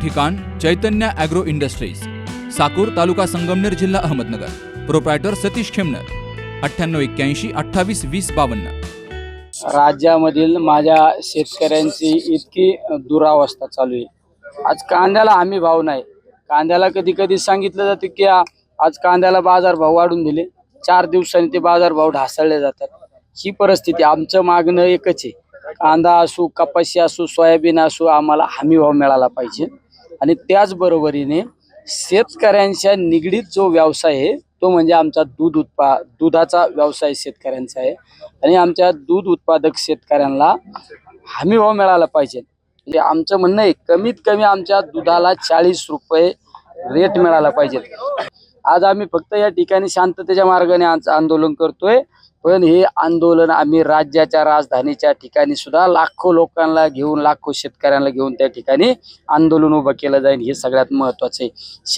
ठिकाण Chaitanya agro industries Sakur taluka Sangamner जिल्हा Ahmednagar. Proprietor Satish Khemnar अठ्ठ्याण्णव एक्क्याऐंशी अठ्ठावीस वीस बावन्न. राज्यामधील माझ्या शेतकऱ्यांची इतकी दुरावस्था चालू आहे. आज कांद्याला हमी भाव नाही. कांद्याला कधी कधी सांगितलं जातं की आज कांद्याला बाजार भाव वाढून दिले. चार दिवसांनी ते बाजार भाव ढासळले जातात. ही परिस्थिती आमचं मागणं एकच आहे. कांदा असो कपाशी असो सोयाबीन असो आम्हाला हमी भाव मिळाला पाहिजे. आणि त्याचबरोबरीने शेतकऱ्यांच्या निगडीत जो व्यवसाय आहे तो म्हणजे आमचा दूध उत्पा दुधाचा व्यवसाय शेतकऱ्यांचा आहे. आणि आमच्या दूध उत्पादक शेतकऱ्यांना हमी भाव मिळाला पाहिजे. म्हणजे आमचं म्हणणं आहे कमीत कमी आमच्या दुधाला चाळीस रुपये रेट मिळाला पाहिजे. आज आम्ही फक्त या ठिकाणी शांततेच्या मार्गाने आमचं आंदोलन करतोय. पण हे आंदोलन आम्ही राज्याच्या राजधानीच्या ठिकाणी सुद्धा लाखो लोकांना घेऊन लाखो शेतकऱ्यांना घेऊन त्या ठिकाणी आंदोलन उभं केलं जाईल. हे सगळ्यात महत्वाचं आहे.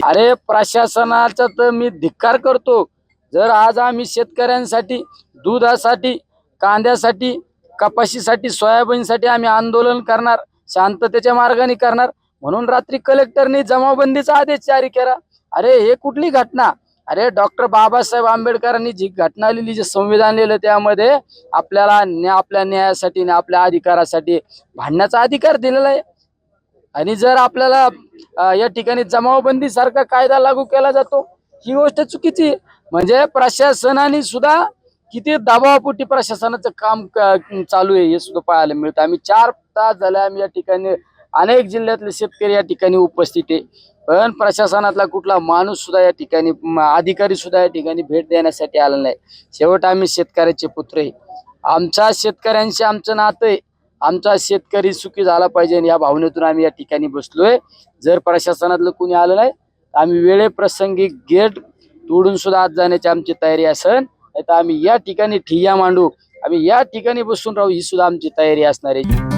अरे प्रशासनाचा तर मी धिक्कार करतो. जर आज आम्ही शेतकऱ्यांसाठी दुधासाठी कांद्यासाठी कपाशीसाठी सोयाबीनसाठी आम्ही आंदोलन करणार शांततेच्या मार्गाने करणार म्हणून रात्री कलेक्टरने जमावबंदीचा आदेश जारी केला. अरे हे कुठली घटना? अरे डॉक्टर बाबासाहेब आंबेडकरांनी जी घटना लिहिली जे संविधान लिहिलं त्यामध्ये आपल्याला न्या आपल्या न्यायासाठी आणि आपल्या अधिकारासाठी भांडण्याचा अधिकार दिलेला आहे. आणि जर आपल्याला या ठिकाणी जमावबंदी सारखा कायदा लागू केला जातो ही गोष्ट चुकीची म्हणजे प्रशासनाने सुद्धा किती दबावापोटी प्रशासनाचं काम चालू आहे हे सुद्धा पाहायला मिळतं. आम्ही चार तास झाले आम्ही या ठिकाणी अनेक जिल्ह्यातले शेतकरी या ठिकाणी उपस्थित आहे. पण प्रशासनातला कुठला माणूस सुद्धा या ठिकाणी अधिकारी सुद्धा या ठिकाणी भेट देण्यासाठी आला नाही. शेवट आम्ही शेतकऱ्याचे पुत्र आहे. आमच्या शेतकऱ्यांशी आमचं नातं आहे. आमचा शेतकरी सुखी झाला पाहिजे या भावनेतून आम्ही या ठिकाणी बसलोय. जर प्रशासनातलं कुणी आलं नाही तर आम्ही वेळेप्रसंगी गेट तोडून सुद्धा आत जाण्याची आमची तयारी असेल नाही तर आम्ही या ठिकाणी ठिय्या मांडू. आम्ही या ठिकाणी बसून राहू ही सुद्धा आमची तयारी असणार आहे.